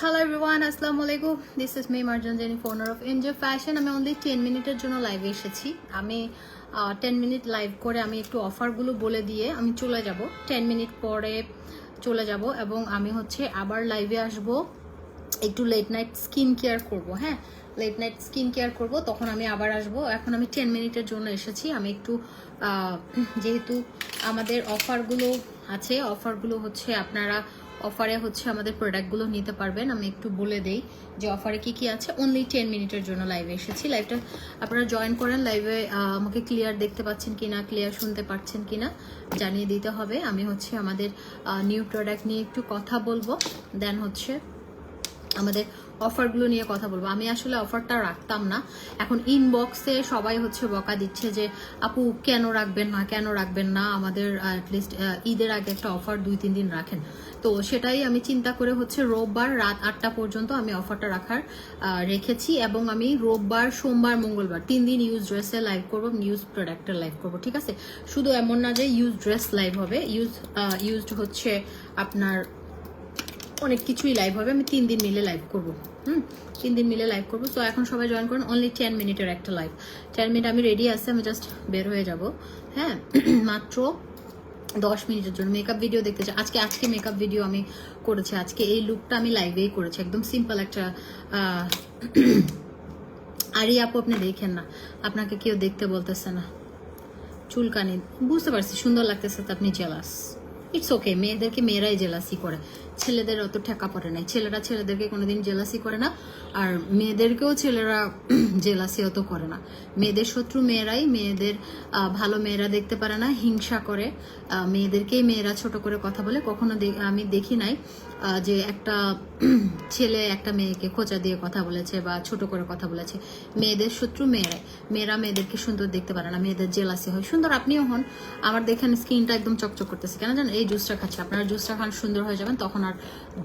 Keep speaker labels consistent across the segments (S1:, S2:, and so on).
S1: Hello everyone আসসালামু আলাইকুম। This is me Marjan Jenny founder of Enjoy Fashion আমি only ten মিনিটের জন্য লাইভে এসেছি। আমি টেন মিনিট লাইভ করে আমি একটু অফারগুলো বলে দিয়ে আমি চলে যাব। টেন মিনিট পরে চলে যাব এবং আমি হচ্ছে আবার লাইভে আসব। একটু লেট নাইট স্কিন কেয়ার করব হ্যাঁ? লেট নাইট স্কিন কেয়ার করব, তখন আমি আবার আসব। এখন আমি টেন মিনিটের জন্য এসেছি। আমি একটু যেহেতু আমাদের অফারগুলো আছে অফারগুলো হচ্ছে আপনারা অফারে হচ্ছে আমাদের প্রোডাক্টগুলো নিতে পারবেন। আমি একটু বলে দেই যে অফারে কি কি আছে। অনলি টেন মিনিটের জন্য লাইভে এসেছি। লাইভটা আপনারা জয়েন করেন। লাইভে আমাকে ক্লিয়ার দেখতে পাচ্ছেন কিনা ক্লিয়ার শুনতে পাচ্ছেন কিনা, জানিয়ে দিতে হবে। আমি হচ্ছে আমাদের নিউ প্রোডাক্ট নিয়ে একটু কথা বলব। দেন হচ্ছে আমাদের অফারগুলো নিয়ে কথা বলব। আমি আসলে অফারটা রাখতাম না। এখন ইনবক্সে সবাই হচ্ছে বকা দিচ্ছে যে, আপু, কেন রাখবেন না? কেন রাখবেন না? আমাদের অ্যাটলিস্ট ঈদের আগে একটা অফার দুই, তিন দিন রাখেন। তো সেটাই আমি চিন্তা করে হচ্ছে রোববার রাত আটটা পর্যন্ত আমি অফারটা রাখার রেখেছি এবং আমি রোববার, সোমবার, মঙ্গলবার তিন দিন ইউজ ড্রেসে লাইভ করব ইউজ প্রোডাক্টের লাইভ করব, ঠিক আছে? শুধু এমন না যে ইউজ ড্রেস লাইভ হবে ইউজ ইউজড হচ্ছে আপনার অনেক কিছুই লাইভ হবে, আমি তিন দিন মিলে লাইভ করব, হুম? তিন দিন মিলে লাইভ করব তো এখন সবাই জয়েন করুন অনলি টেন মিনিটের একটা লাইভ টেন মিনিট আমি রেডি আছি, আমি জাস্ট বের হয়ে যাব হ্যাঁ? মাত্র দশ মিনিটের জন্য মেকআপ ভিডিও দেখতে চাই। আজকে আজকে মেকআপ ভিডিও আমি করেছি। আজকে এই লুকটা আমি লাইভেই করেছি। একদম সিম্পল একটা আর আরে আপু, আপনি দেখেন না। আপনাকে কেউ দেখতে বলতেছে না। চুলকানি। বুঝতে পারছি, সুন্দর লাগতেছে, তো আপনি জেলাস ইটস ওকে মেয়েদেরকে মেয়েরাই জেলাসি করে। ছেলেদের অত ঠেকা পড়ে নাই। ছেলেরা ছেলেদেরকে কোনোদিন জেলাসি করে না, আর মেয়েদেরকেও ছেলেরা জেলাসি অত করে না। মেয়েদের শত্রু মেয়েরাই, মেয়েদের ভালো মেয়েরা দেখতে পারে না, হিংসা করে। মেয়েদেরকেই মেয়েরা ছোট করে কথা বলে। কখনো আমি দেখি নাই যে একটা ছেলে একটা মেয়েকে খোঁচা দিয়ে কথা বলেছে বা ছোট করে কথা বলেছে। মেয়েদের শত্রু মেয়েরাই। মেয়েরা মেয়েদেরকে সুন্দর দেখতে পারে না, মেয়েদের জেলাসি হয়। সুন্দর আপনিও হন। আমার দেখেন স্কিনটা একদম চকচক করতেছে। কেন জানেন? এই জুসটা খাচ্ছে। আপনারা জুসটা খান, সুন্দর হয়ে যাবেন, তখন আর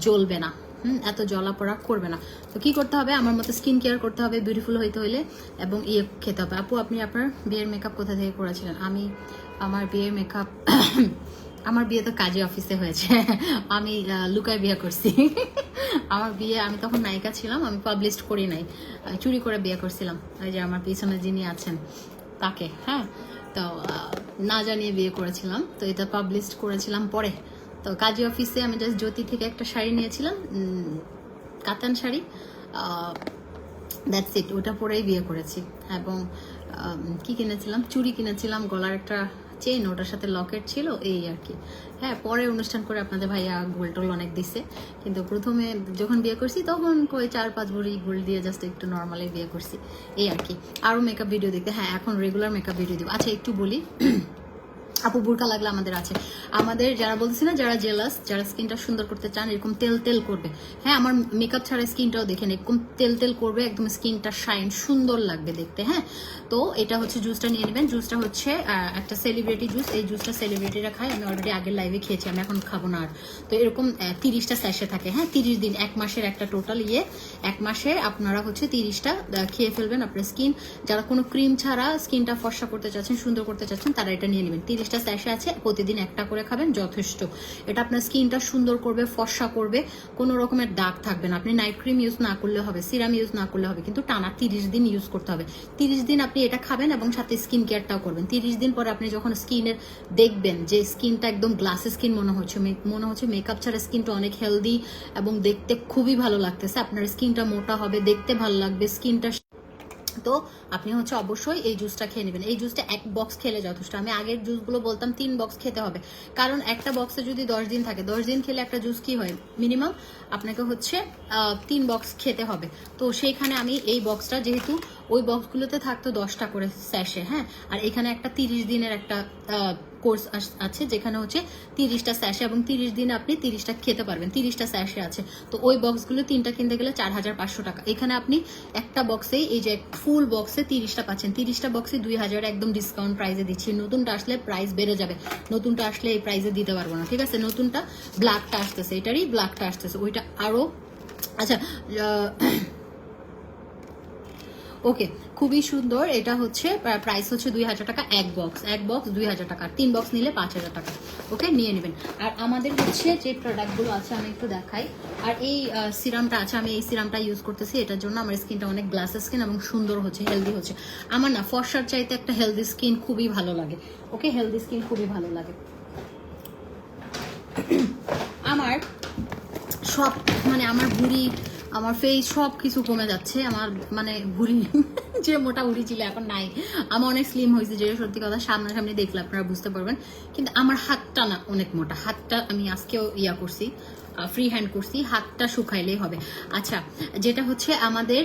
S1: জ্বলবে না। হুম? এত জ্বলা পড়া করবে না। তো কি করতে হবে? আমার মতো স্কিন কেয়ার করতে হবে বিউটিফুল হইতে হইলে, এবং ইয়ে খেতে হবে। আপু, আপনি আপনার বিয়ের মেকআপ কোথা থেকে করেছিলেন? আমি আমার বিয়ের মেকআপ আমার বিয়ে তো কাজে অফিসে হয়েছে। আমি লুকায় বিয়ে করছি। আমার বিয়ে, আমি তখন নায়িকা ছিলাম, আমি পাবলিশ করি নাই। চুরি করে বিয়ে করছিলাম। ওই যে আমার পিছনে যিনি আছেন, তাকে হ্যাঁ? তো না জানিয়ে বিয়ে করেছিলাম। তো এটা পাবলিশ করেছিলাম পরে। তো কাজী অফিসে আমি জাস্ট জ্যোতি থেকে একটা শাড়ি নিয়েছিলাম কাতান শাড়ি। দ্যাটস ইট ওটা পরেই বিয়ে করেছি। এবং কি কিনেছিলাম? চুড়ি কিনেছিলাম, গলার একটা চেন ওটার সাথে লকেট ছিল, এই আর কি। হ্যাঁ পরে অনুষ্ঠান করে আপনাদের ভাইয়া গোল টোল অনেক দিছে। কিন্তু প্রথমে যখন বিয়ে করছি, তখন কই চার পাঁচ ভরি গোল দিয়ে জাস্ট একটু নর্মালি বিয়ে করছি। এই আর কি। আরও মেকআপ ভিডিও দেখতে। হ্যাঁ এখন রেগুলার মেকআপ ভিডিও দিব। আচ্ছা একটু বলি। আপু বুরকা লাগলে আমাদের আছে। আমাদের যারা বলছি না, যারা জেলাস যারা স্কিনটা সুন্দর করতে চান, এরকম তেল তেল করবে। হ্যাঁ আমার মেকআপ ছাড়া স্কিনটাও দেখেন, এরকম তেল তেল করবে, একদম স্কিনটা শাইন সুন্দর লাগবে দেখতে হ্যাঁ? তো এটা হচ্ছে জুসটা নিয়ে নেবেন। জুসটা হচ্ছে একটা সেলিব্রিটি জুস এই জুসটা সেলিব্রিটিরা খায়, আমি অলরেডি আগের লাইভে খেয়েছি, আমি এখন খাব না আর। তো এরকম তিরিশটা স্যাশে থাকে হ্যাঁ? তিরিশ দিন, এক মাসের একটা টোটাল ইয়ে। এক মাসে আপনারা হচ্ছে তিরিশটা খেয়ে ফেলবেন আপনার স্কিন যারা কোনো ক্রিম ছাড়া স্কিনটা ফর্সা করতে চাচ্ছেন, সুন্দর করতে চাচ্ছেন, তারা এটা নিয়ে নেবেন। তিরিশটা স্যাশে আছে, প্রতিদিন একটা করে খাবেন, যথেষ্ট। এটা আপনার স্কিনটা সুন্দর করবে, ফর্সা করবে, কোনো রকমের দাগ থাকবে না। আপনি নাইট ক্রিম ইউজ না করলে হবে সিরাম ইউজ না করলে হবে, কিন্তু টানা তিরিশ দিন ইউজ করতে হবে। তিরিশ দিন আপনি এটা খাবেন এবং সাথে স্কিন কেয়ারটাও করবেন। তিরিশ দিন পরে আপনি যখন স্কিনের দেখবেন যে স্কিনটা একদম গ্লাস স্কিন মনে হচ্ছে মনে হচ্ছে মেকআপ ছাড়া স্কিনটা অনেক হেলদি এবং দেখতে খুবই ভালো লাগতেছে, আপনার স্কিনটা মোটা হবে, দেখতে ভালো লাগবে স্কিনটা তো আপনি হচ্ছে অবশ্যই এই জুসটা খেয়ে নেবেন। এই জুসটা এক বক্স খেলে যথেষ্ট। আমি আগের জুসগুলো বলতাম, তিন বক্স খেতে হবে। কারণ একটা বক্সে যদি দশ দিন থাকে, দশ দিন খেলে একটা জুস কি হয়? মিনিমাম আপনাকে হচ্ছে তিন বক্স খেতে হবে। তো সেইখানে আমি এই বক্সটা যেহেতু ওই বক্সগুলোতে থাকতো দশটা করে স্যাশে হ্যাঁ? আর এখানে একটা তিরিশ দিনের একটা কোর্স আছে যেখানে হচ্ছে তিরিশটা স্যাশে এবং তিরিশ দিন আপনি তিরিশটা খেতে পারবেন, তিরিশটা স্যাশে আছে। তো ওই বক্সগুলো তিনটা কিনতে গেলে চার হাজার পাঁচশো টাকা। এখানে আপনি একটা বক্সেই এই যে ফুল বক্সে তিরিশটা পাচ্ছেন। তিরিশটা বক্সে দুই হাজার একদম ডিসকাউন্ট প্রাইসে দিচ্ছি। নতুনটা আসলে প্রাইস বেড়ে যাবে। নতুনটা আসলে এই প্রাইসে দিতে পারব না, ঠিক আছে? নতুনটা ব্ল্যাকটা আসতেছে, এটারই ব্ল্যাকটা আসতেছে। ওইটা আরও আচ্ছা ওকে খুবই সুন্দর। এটা হচ্ছে প্রাইস হচ্ছে দুই হাজার টাকা এক বক্স এক বক্স দুই হাজার টাকা। তিন বক্স নিলে পাঁচ হাজার টাকা। ওকে নিয়ে নেবেন। আর আমাদের হচ্ছে যে প্রোডাক্টগুলো আছে, আমি একটু দেখাই। আর এই সিরামটা আছে, আমি এই সিরামটা ইউজ করতেছি। এটার জন্য আমার স্কিনটা অনেক গ্লাস স্কিন এবং সুন্দর হচ্ছে হেলদি হচ্ছে। আমার না ফর্সার চাইতে একটা হেলদি স্কিন খুবই ভালো লাগে। ওকে হেলদি স্কিন খুবই ভালো লাগে। আমার সব মানে আমার ভুড়ি আমার ফেস সব কিছু কমে যাচ্ছে, আমার মানে ভুড়ি যে মোটা ভুড়ি ছিল এখন নাই। আমার অনেক স্লিম হয়েছে, যেটা সত্যি কথা সামনাসামনি দেখলে আপনারা বুঝতে পারবেন। কিন্তু আমার হাতটা না অনেক মোটা, হাতটা আমি আজকেও ইয়া করছি ফ্রি হ্যান্ড করছি, হাতটা শুকাইলেই হবে। আচ্ছা যেটা হচ্ছে আমাদের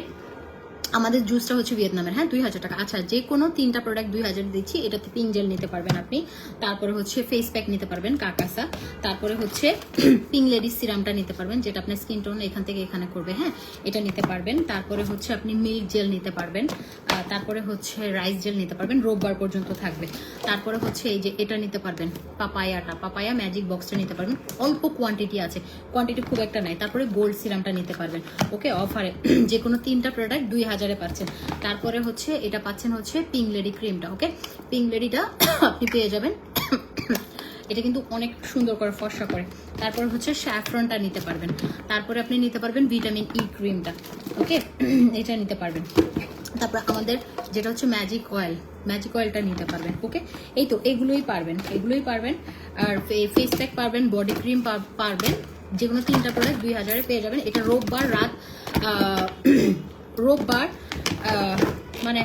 S1: আমাদের জুসটা হচ্ছে ভিয়েতনামের হ্যাঁ দুই হাজার টাকা। আচ্ছা যে কোনো তিনটা প্রোডাক্ট দুই হাজার দিচ্ছি, এটাতে পিন জেল নিতে পারবেন আপনি। তারপরে হচ্ছে ফেস প্যাক নিতে পারবেন, কাকাসা। তারপরে হচ্ছে পিং লেডিস সিরামটা নিতে পারবেন, যেটা আপনার স্কিন টোন এখান থেকে এখানে করবে। হ্যাঁ এটা নিতে পারবেন। তারপরে হচ্ছে আপনি মিল্ক জেল নিতে পারবেন। তারপরে হচ্ছে রাইস জেল নিতে পারবেন, রোববার পর্যন্ত থাকবে। তারপরে হচ্ছে এই যে এটা নিতে পারবেন, পাপায়াটা। পাপায়া ম্যাজিক বক্সটা নিতে পারবেন। অল্প কোয়ান্টিটি আছে কোয়ান্টিটি খুব একটা নাই। তারপরে গোল্ড সিরামটা নিতে পারবেন। ওকে অফারে যে কোনো তিনটা প্রোডাক্ট দুই হাজারে পাচ্ছেন। তারপরে হচ্ছে, এটা পাচ্ছেন হচ্ছে পিং লেডি ক্রিমটা ওকে পিং লেডিটা আপনি পেয়ে যাবেন। এটা কিন্তু অনেক সুন্দর করে ফর্সা করে। তারপরে হচ্ছে স্যাফরনটা নিতে পারবেন। তারপরে আপনি নিতে পারবেন ভিটামিন ই ক্রিমটা ওকে এটা নিতে পারবেন। তারপর আমাদের যেটা হচ্ছে ম্যাজিক অয়েল ম্যাজিক অয়েলটা নিতে পারবেন ওকে এই তো, এগুলোই পারবেন এগুলোই পারবেন। আর ফেস প্যাক পারবেন বডি ক্রিম পারবেন। যে কোনো তিনটা প্রোডাক্ট দুই হাজারে পেয়ে যাবেন। এটা রোববার রাত রোববার মানে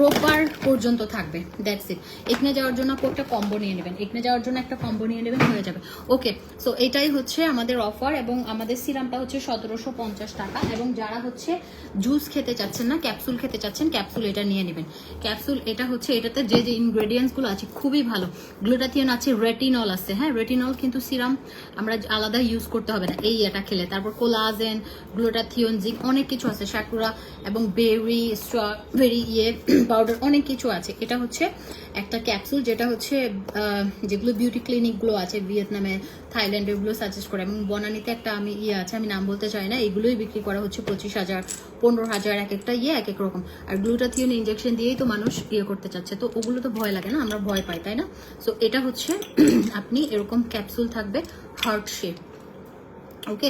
S1: রোববার পর্যন্ত থাকবে দ্যাটস ইট এখানে যাওয়ার জন্য আপু একটা কম্বো নিয়ে নেবেন। এখানে যাওয়ার জন্য একটা কম্বো নিয়ে নেবেন, হয়ে যাবে। ওকে সো এটাই হচ্ছে আমাদের অফার এবং আমাদের সিরামটা হচ্ছে সতেরোশো পঞ্চাশ টাকা এবং যারা হচ্ছে জুস খেতে চাচ্ছেন না ক্যাপসুল খেতে চাচ্ছেন ক্যাপসুল এটা নিয়ে নেবেন। ক্যাপসুল এটা হচ্ছে, এটাতে যে যে ইনগ্রেডিয়েন্টসগুলো আছে, খুবই ভালো। গ্লুটাথিয়ন আছে রেটিনল আছে হ্যাঁ? রেটিনল কিন্তু সিরাম আমরা আলাদা ইউজ করতে হবে না, এই এটা খেলে। তারপর কোলাজেন গ্লুটাথিয়ন জিঙ্ক অনেক কিছু আছে সাকুরা এবং বেরি স্ট্রবেরি ইয়ে পাউডার অনেক কিছু আছে। এটা হচ্ছে একটা ক্যাপসুল যেটা হচ্ছে যেগুলো বিউটি ক্লিনিকগুলো আছে ভিয়েতনামে থাইল্যান্ডে ওগুলো সাজেস্ট করে। এবং বনানীতে একটা আমি ইয়ে আছে, আমি নাম বলতে চাই না, এগুলোই বিক্রি করা হচ্ছে পঁচিশ হাজার, পনেরো হাজার, এক একটা ইয়ে এক এক রকম। আর গ্লুটাথিয়ন ইঞ্জেকশন দিয়েই তো মানুষ ইয়ে করতে চাচ্ছে। তো ওগুলো তো ভয় লাগে না, আমরা ভয় পাই, তাই না? সো এটা হচ্ছে, আপনি এরকম ক্যাপসুল থাকবে হার্ট শেপ ওকে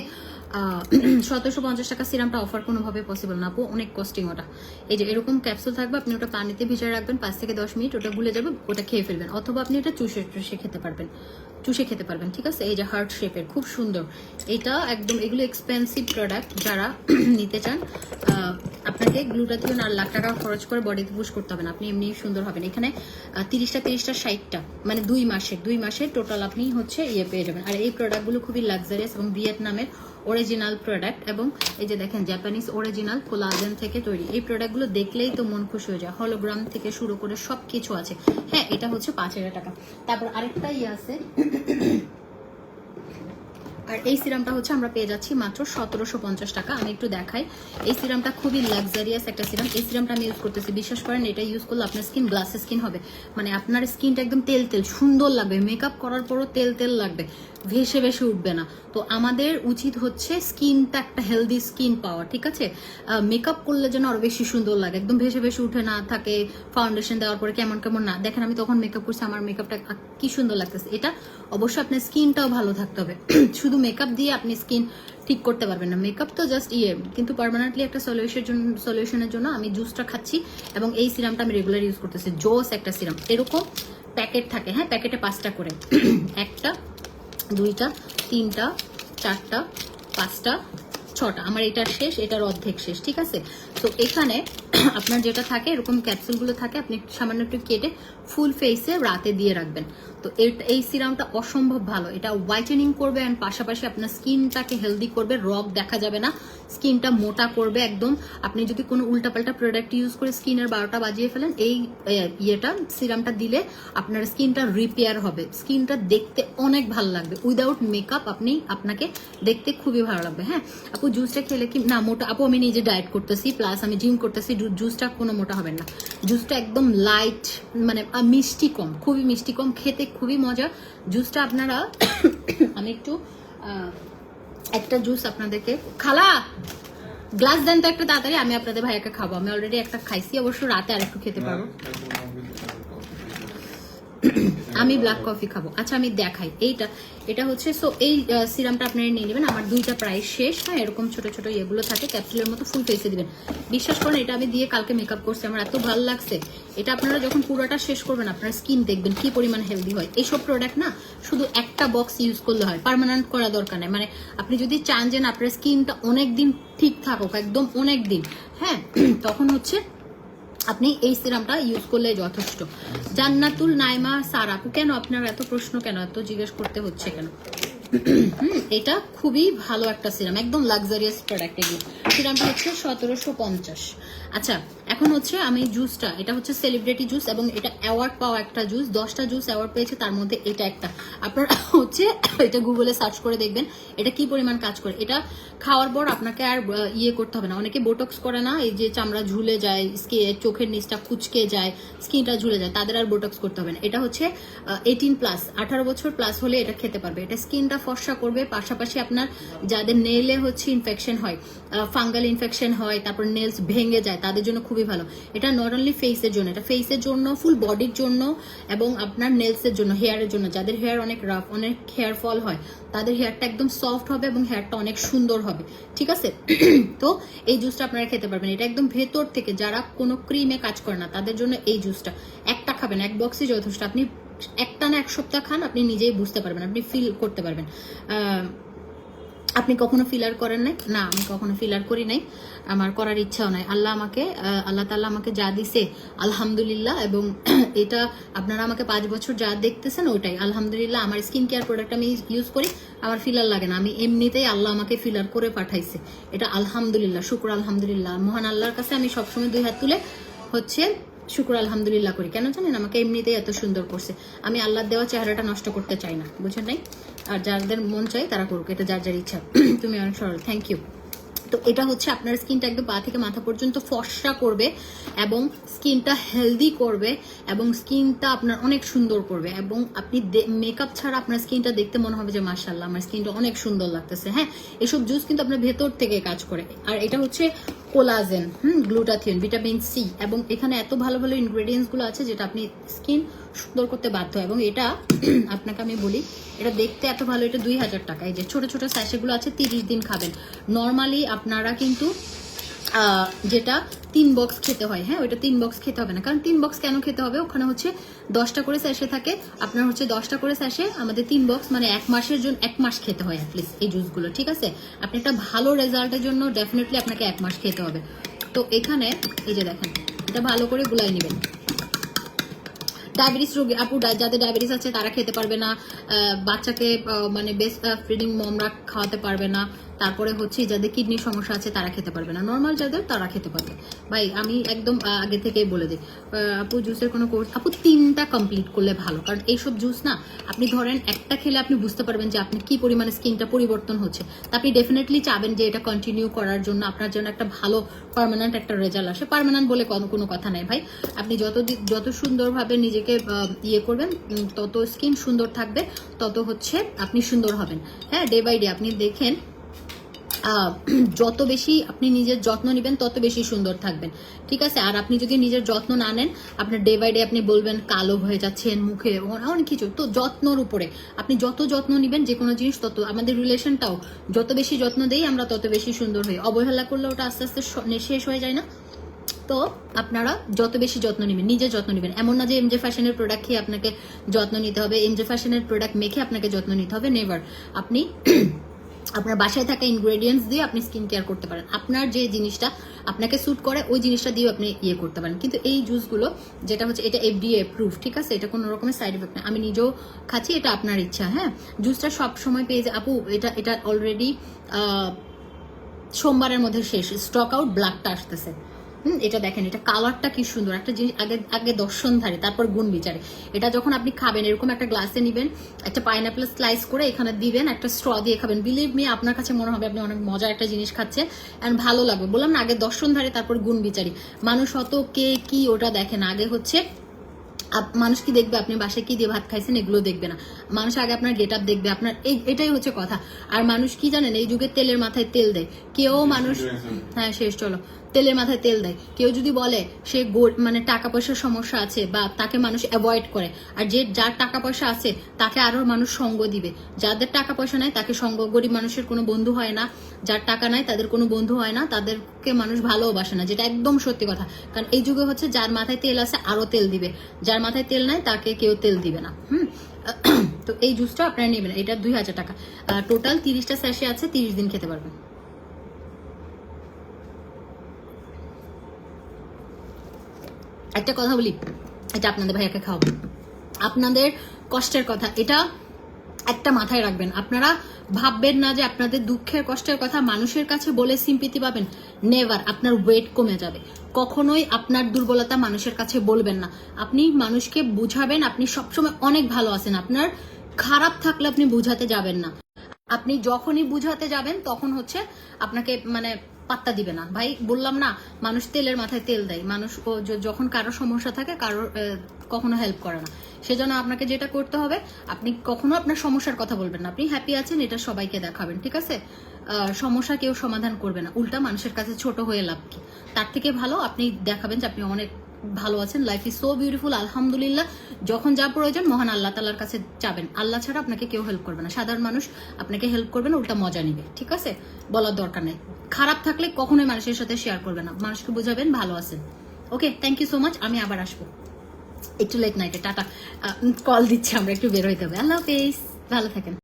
S1: সতেরোশো পঞ্চাশ টাকা সিরামটা অফার কোনোভাবে পসিবল না। আপু, অনেক কস্টিং ওটা। এই যে এরকম ক্যাপসুল থাকবে, আপনি ওটা পানিতে ভিজিয়ে রাখবেন, পাঁচ থেকে দশ মিনিট ওটা গুলে যাবে, ওটা খেয়ে ফেলবেন। অথবা আপনি এটা চুষে চুষে খেতে পারবেন। চুষে খেতে পারবেন, ঠিক আছে? এই যে হার্ট শেপের খুব সুন্দর। এটা একদম এগুলো এক্সপেন্সিভ প্রোডাক্ট যারা নিতে চান আপনাকে গ্লুটাথিয়ন আর লাখ টাকা খরচ করে বডিতে পুশ করতে হবে না। আপনি এমনি সুন্দর হবেন। এখানে তিরিশটা তিরিশটা, ষাটটা মানে দুই মাসের দুই মাসের টোটাল আপনি হচ্ছে ইয়ে পেয়ে যাবেন। আর এই প্রোডাক্টগুলো খুবই লাক্সারিয়াস এবং ভিয়েতনামের অরিজিনাল প্রোডাক্ট এবং এই যে দেখেন জাপানিজ অরিজিনাল কোলাজেন থেকে তৈরি। এই প্রোডাক্টগুলো দেখলেই তো মন খুশি হয়ে যায়। হলোগ্রাম থেকে শুরু করে সব কিছু আছে। হ্যাঁ এটা হচ্ছে পাঁচ হাজার টাকা। তারপর আরেকটা ইয়ে আছে। আর এই সিরামটা হচ্ছে আমরা পেয়ে যাচ্ছি মাত্র সতেরোশো পঞ্চাশ টাকা। আমি একটু দেখাই। এই সিরামটা খুবই লাক্সারিয়াস একটা সিরাম এই সিরামটা আমি ইউজ করতেছি। বিশ্বাস করেন, এটা ইউজ করলে আপনার স্কিন গ্লাস স্কিন হবে। মানে আপনার স্কিনটা একদম তেল তেল, সুন্দর লাগবে। মেকআপ করার পরও তেল তেল লাগবে। ভেসে ভেসে উঠবে না। তো আমাদের উচিত হচ্ছে স্কিনটা একটা হেলদি স্কিন পাওয়া, ঠিক আছে? মেকআপ করলে যেন আরও বেশি সুন্দর লাগে। একদম ভেসে ভেসে উঠে না থাকে ফাউন্ডেশন দেওয়ার পরে কেমন কেমন না। দেখেন, আমি তখন মেকআপ করছি, আমার মেকআপটা কি সুন্দর লাগতেছে। এটা অবশ্যই আপনার স্কিনটাও ভালো থাকতে হবে। শুধু মেকআপ দিয়ে আপনি স্কিন ঠিক করতে পারবেন না। মেকআপ তো জাস্ট ইয়ে কিন্তু পার্মানেন্টলি একটা সলিউশনের জন্য সলিউশনের জন্য আমি জুসটা খাচ্ছি এবং এই সিরামটা আমি রেগুলার ইউজ করতেছি। জোস একটা সিরাম এরকম প্যাকেট থাকে হ্যাঁ? প্যাকেটে পাঁচটা করে। একটা দুইটা তিনটা চারটা পাঁচটা ছটা, আমার এটার শেষ, এটার অর্ধেক শেষ, ঠিক আছে? তো এখানে আপনার যেটা থাকে, এরকম ক্যাপসুলগুলো থাকে, আপনি সামান্য একটু কেটে ফুল ফেসে রাতে দিয়ে রাখবেন। তো এই সিরামটা অসম্ভব ভালো। এটা হোয়াইটেনিং করবে অ্যান্ড পাশাপাশি আপনার স্কিনটাকে হেলদি করবে রক দেখা যাবে না। স্কিনটা মোটা করবে একদম। আপনি যদি কোনো উল্টাপাল্টা প্রোডাক্ট ইউজ করে স্কিনের বারোটা বাজিয়ে ফেলেন, এই ইয়েটা সিরামটা দিলে আপনার স্কিনটা রিপেয়ার হবে। স্কিনটা দেখতে অনেক ভালো লাগবে। উইদাউট মেকআপ আপনি, আপনাকে দেখতে খুবই ভালো লাগবে হ্যাঁ? আপু জুসটা খেলে কি না মোটা আপু আমি নিজে ডায়েট করতেছি প্লাস আমি জিম করতেছি জুসটা কোনো মোটা হবে না। জুসটা একদম লাইট মানে মিষ্টি কম খুবই মিষ্টি কম খেতে খুবই মজা। জুসটা আপনারা আমি একটু একটা জুস আপনাদেরকে খালা! গ্লাস দেন তো একটা তাড়াতাড়ি আমি আপনাদের ভাইয়াকে খাব। আমি অলরেডি একটা খাইছি অবশ্য রাতে আরেকটু খেতে পারব। আমি ব্ল্যাক কফি খাব। আচ্ছা আমি দেখাই। এইটা, এটা হচ্ছে সো এই সিরামটা আপনারা নিয়ে নেবেন। আমার দুইটা প্রায় শেষ হ্যাঁ। এরকম ছোট ছোট ইয়েগুলো থাকে ক্যাপসুলের মতো ফুল ফেসে দিবেন। বিশ্বাস করেন, এটা আমি দিয়ে কালকে মেকআপ করছি। আমার এত ভালো লাগছে। এটা আপনারা যখন পুরোটা শেষ করবেন, আপনার স্কিন দেখবেন কি পরিমাণ হেলদি হয়। এইসব প্রোডাক্ট না, শুধু একটা বক্স ইউজ করলে হয়। পার্মানেন্ট করা দরকার নেই। মানে আপনি যদি চান যে আপনার স্কিনটা অনেক দিন ঠিক থাকুক, একদম অনেক দিন হ্যাঁ তখন হচ্ছে আপনি এই সিরামটা ইউজ করলে যথেষ্ট। জান্নাতুল নাইমা সারাপু কেন আপনার এত প্রশ্ন কেন? এত জিজ্ঞেস করতে হচ্ছে কেন? এটা খুবই ভালো একটা সিরাম, একদম লাক্সারিয়াস প্রোডাক্ট এগুলো। সিরামটা হচ্ছে সতেরোশো পঞ্চাশ। আচ্ছা এখন হচ্ছে আমি জুসটা এটা হচ্ছে সেলিব্রিটি জুস এবং এটা অ্যাওয়ার্ড পাওয়া একটা জুস দশটা জুস অ্যাওয়ার্ড পেয়েছে, তার মধ্যে এটা একটা। আপনারা হচ্ছে, এটা গুগলে সার্চ করে দেখবেন, এটা কি পরিমাণ কাজ করে। এটা খাওয়ার পর আপনাকে আর ইয়ে করতে হবে না। অনেকে বোটক্স করে না, এই যে চামড়া ঝুলে যায় স্কি- চোখের নিচটা কুচকে যায়, স্কিনটা ঝুলে যায়, তাদের আর বোটক্স করতে হবে না। এটা হচ্ছে এইটিন প্লাস আঠারো বছর প্লাস হলে এটা খেতে পারবে। এটা স্কিনটা ফর্সা করবে, পাশাপাশি আপনার যাদের নেলে হচ্ছে ইনফেকশন হয় ফাঙ্গাল ইনফেকশন হয়, তারপর নেলস ভেঙে যায়, তাদের জন্য খুবই ভালো। এটা নট অনলি ফেসের জন্য, এটা ফেসের জন্য ফুল বডির জন্য এবং আপনার নেলসের জন্য হেয়ারের জন্য। যাদের হেয়ার অনেক রাফ অনেক হেয়ার ফল হয়, তাদের হেয়ারটা একদম সফট হবে এবং হেয়ারটা অনেক সুন্দর হবে। ঠিক আছে? তো এই জুসটা আপনারা খেতে পারবেন। এটা একদম ভেতর থেকে যারা কোনো ক্রিমে কাজ করে না তাদের জন্য এই জুসটা একটা খাবেন এক বক্সই যথেষ্ট। আপনি একটা না এক সপ্তাহ খান আপনি নিজেই বুঝতে পারবেন আপনি ফিল করতে পারবেন। আহ, আপনি কখনো ফিলার করেন নাই? না, আমি কখনো ফিলার করি নাই। আমার করার ইচ্ছাও নাই। আল্লাহ আমাকে আল্লাহ তাল্লাহ আমাকে যা দিছে, আলহামদুলিল্লাহ, এবং এটা আপনারা আমাকে পাঁচ বছর যা দেখতেছেন, ওইটাই। আলহামদুলিল্লাহ, আমার স্কিন কেয়ার প্রোডাক্ট আমি ইউজ করি, আমার ফিলার লাগে না। আমি এমনিতেই আল্লাহ আমাকে ফিলার করে পাঠাইছে। এটা আলহামদুলিল্লাহ, শুক্র আলহামদুলিল্লাহ। মহান আল্লাহর কাছে আমি সবসময় দুই হাত তুলে হচ্ছে শুক্র আলহামদুলিল্লাহ করি। কেন জানেন? আমাকে এমনিতেই এত সুন্দর করছে। আমি আল্লাহর দেওয়া চেহারাটা নষ্ট করতে চাই না, বুঝেন নাই? আর যাদের মন চাই তারা করুক, এটা যার যার ইচ্ছা। তুমি অনেক সরল থ্যাংক ইউ তো এটা হচ্ছে আপনার স্কিনটা একদম পা থেকে মাথা পর্যন্ত ফর্সা করবে এবং স্কিনটা হেলদি করবে এবং স্কিনটা আপনার অনেক সুন্দর করবে এবং আপনি মেকআপ ছাড়া আপনার স্কিনটা দেখতে মনে হবে যে মার্শাল্লাহ আমার স্কিনটা অনেক সুন্দর লাগতেছে। হ্যাঁ এসব জুস কিন্তু আপনার ভেতর থেকে কাজ করে। আর এটা হচ্ছে collagen, hmm glutathione vitamin C, এবং এখানে এত ভালো ভালো ইনগ্রেডিয়েন্টসগুলো আছে যেটা আপনি স্কিন সুন্দর করতে বাধ্য এবং এটা আপনাকে আমি বলি, এটা দেখতে এত ভালো, এটা দুই হাজার টাকা। এই যে ছোটো ছোটো স্যাশেগুলো আছে, তিরিশ দিন খাবেন। নর্মালি আপনারা কিন্তু যেটা তিন বক্স খেতে হয় হ্যাঁ? ওইটা তিন বক্স খেতে হবে না। কারণ তিন বক্স কেন খেতে হবে? ওখানে হচ্ছে দশটা করে স্যাশে থাকে। আপনার হচ্ছে দশটা করে স্যাশে আমাদের তিন বক্স মানে এক মাসের জন্য, এক মাস খেতে হয় অ্যাটলিস্ট এই জুসগুলো ঠিক আছে? আপনি একটা ভালো রেজাল্টের জন্য ডেফিনেটলি আপনাকে এক মাস খেতে হবে। তো এখানে, এই যে দেখেন, এটা ভালো করে গুলাই নেবেন। ডায়াবেটিস রোগী, আপু যাদের ডায়াবেটিস আছে, তারা খেতে পারবে না। বাচ্চাকে মানে বেস্ট ফিডিং মমরা খাওয়াতে পারবে না। তারপরে হচ্ছে যাদের কিডনির সমস্যা আছে তারা খেতে পারবে না। নর্মাল যাদের, তারা খেতে পারবে। ভাই, আমি একদম আগে থেকেই বলে দিই আপু জুসের কোনো কোর্স আপু, তিনটা কমপ্লিট করলে ভালো। কারণ এইসব জুস না, আপনি ধরেন একটা খেলে আপনি বুঝতে পারবেন যে আপনি কি পরিমাণে স্কিনটা পরিবর্তন হচ্ছে। তা আপনি ডেফিনেটলি চাবেন যে এটা কন্টিনিউ করার জন্য আপনার জন্য একটা ভালো পার্মানেন্ট একটা রেজাল্ট আসে। পার্মানেন্ট বলে কোনো কথা নাই ভাই। আপনি যত যত সুন্দরভাবে নিজেকে ইয়ে করবেন তত স্কিন সুন্দর থাকবে, তত হচ্ছে আপনি সুন্দর হবেন। হ্যাঁ ডে বাই ডে আপনি দেখেন যত বেশি আপনি নিজের যত্ন নেবেন, তত বেশি সুন্দর থাকবেন। ঠিক আছে? আর আপনি যদি নিজের যত্ন না নেন, আপনার ডে বাই ডে আপনি বলবেন, কালো হয়ে যাচ্ছেন মুখে অনেক কিছু। তো যত্নর উপরে। আপনি যত যত্ন নেবেন, যে কোনো জিনিস, তত আমাদের রিলেশনটাও যত বেশি যত্ন দেই, আমরা তত বেশি সুন্দর হই। অবহেলা করলে ওটা আস্তে আস্তে শেষ হয়ে যায় না? তো আপনারা যত বেশি যত্ন নেবেন নিজে যত্ন নেবেন। এমন না যে এমজে ফ্যাশনের প্রোডাক্ট খেয়ে আপনাকে যত্ন নিতে হবে। এমজে ফ্যাশনের প্রোডাক্ট মেখে আপনাকে যত্ন নিতে হবে নেভার আপনি আপনার বাসায় থাকা ইনগ্রেডিয়েন্টস দিয়ে আপনি স্কিন কেয়ার করতে পারেন। আপনার যে জিনিসটা আপনাকে স্যুট করে, ওই জিনিসটা দিয়ে আপনি ইয়ে করতে পারেন। কিন্তু এই জুসগুলো যেটা হচ্ছে, এটা এফডিএ প্রুফ ঠিক আছে? এটা কোনো রকমের সাইড এফেক্ট না। আমি নিজেও খাচ্ছি, এটা আপনার ইচ্ছা হ্যাঁ? জুসটা সব সময় পেয়ে যায় আপু, এটা এটা অলরেডি সোমবারের মধ্যে শেষ। স্টক আউট ব্ল্যাকটা আসতেছে। হুম এটা দেখেন এটা কালারটা কি সুন্দর। একটা জিনিস আগে আগে দর্শনধারী তারপর গুণ বিচারে। এটা যখন আপনি খাবেন এরকম একটা গ্লাসে নেবেন একটা পাইনাপেল স্লাইস করে এখানে দিবেন একটা স্ট্র দিয়ে খাবেন। বিলিভ মি আপনার কাছে মনে হবে আপনি অনেক মজার একটা জিনিস খাচ্ছেন অ্যান্ড ভালো লাগবে। বললাম না আগে দর্শনধারী তারপর গুণ বিচারি। মানুষ অত কে কি ওটা দেখে না। আগে হচ্ছে আপ- মানুষ কি দেখবে? আপনি বাসায় কি দিয়ে ভাত খাইছেন এগুলো দেখবে না। মানুষ আগে আপনার গেট আপ দেখবে আপনার এই এটাই হচ্ছে কথা। আর মানুষ কি জানেন এই যুগে তেলের মাথায় তেল দেয়। কেউ মানুষ হ্যাঁ শেষ চলো। তেলের মাথায় তেল দেয়। কেউ যদি বলে সে মানে টাকা পয়সার সমস্যা আছে বা তাকে মানুষ অ্যাভয়েড করে, আর যে যার টাকা পয়সা আছে তাকে আরও মানুষ সঙ্গ দিবে। যাদের টাকা পয়সা নাই তাকে সঙ্গ, গরিব মানুষের কোনো বন্ধু হয় না। যার টাকা নাই তাদের কোনো বন্ধু হয় না। তাদেরকে মানুষ ভালোবাসে না, যেটা একদম সত্যি কথা। কারণ এই যুগে হচ্ছে যার মাথায় তেল আছে আরও তেল দিবে। যার মাথায় তেল নাই তাকে কেউ তেল দিবে না। হুম? তো এই জুসটা আপনারা নেবেন, এটা দুই হাজার টাকা। টোটাল তিরিশটা স্যাশে আছে, তিরিশ দিন খেতে পারবেন। একটা কথা বলি, এটা আপনাদের ভাইয়াকে খাওয়াবো। আপনাদের কষ্টের কথা, এটা একটা মাথায় রাখবেন। আপনারা ভাববেন না যে আপনাদের দুঃখের, কষ্টের কথা মানুষের কাছে বলে সিম্পিতি পাবেন। নেভার আপনার ওয়েট কমে যাবে। কখনোই আপনার দুর্বলতা মানুষের কাছে বলবেন না। আপনি মানুষকে বুঝাবেন, আপনি সবসময় অনেক ভালো আছেন। আপনার খারাপ থাকলে আপনি বুঝাতে যাবেন না। আপনি যখনই বুঝাতে যাবেন, তখন হচ্ছে আপনাকে মানে পাত্তা দিবে না। ভাই, বললাম না, মানুষ তেলের মাথায় তেল দেয়। মানুষ যখন কারও সমস্যা থাকে কারোর কখনো হেল্প করে না। সেজন্য আপনাকে যেটা করতে হবে, আপনি কখনো আপনার সমস্যার কথা বলবেন না। আপনি হ্যাপি আছেন, এটা সবাইকে দেখাবেন, ঠিক আছে? সমস্যা কেউ সমাধান করবে না। উল্টা মানুষের কাছে ছোট হয়ে লাভ কি? তার থেকে ভালো আপনি দেখাবেন যে আপনি অনেক ভালো আছেন লাইফ ইজ সো বিউটিফুল আলহামদুলিল্লাহ। যখন যা প্রয়োজন, মহান আল্লাহ তালার কাছে যাবেন। আল্লাহ ছাড়া আপনাকে কেউ হেল্প করবে না। সাধারণ মানুষ আপনাকে হেল্প করবে না, উল্টা মজা নিবে, ঠিক আছে? বলার দরকার নেই। খারাপ থাকলে কখনোই মানুষের সাথে শেয়ার করবে না। মানুষকে বোঝাবেন, ভালো আছেন। Okay thank you so much আমি আবার আসব। একটু লেট নাইটে টাটা। কল দিচ্ছি আমরা, একটু বের হইতে হবে। আল্লাহ হাফেজ। ভালো থাকেন।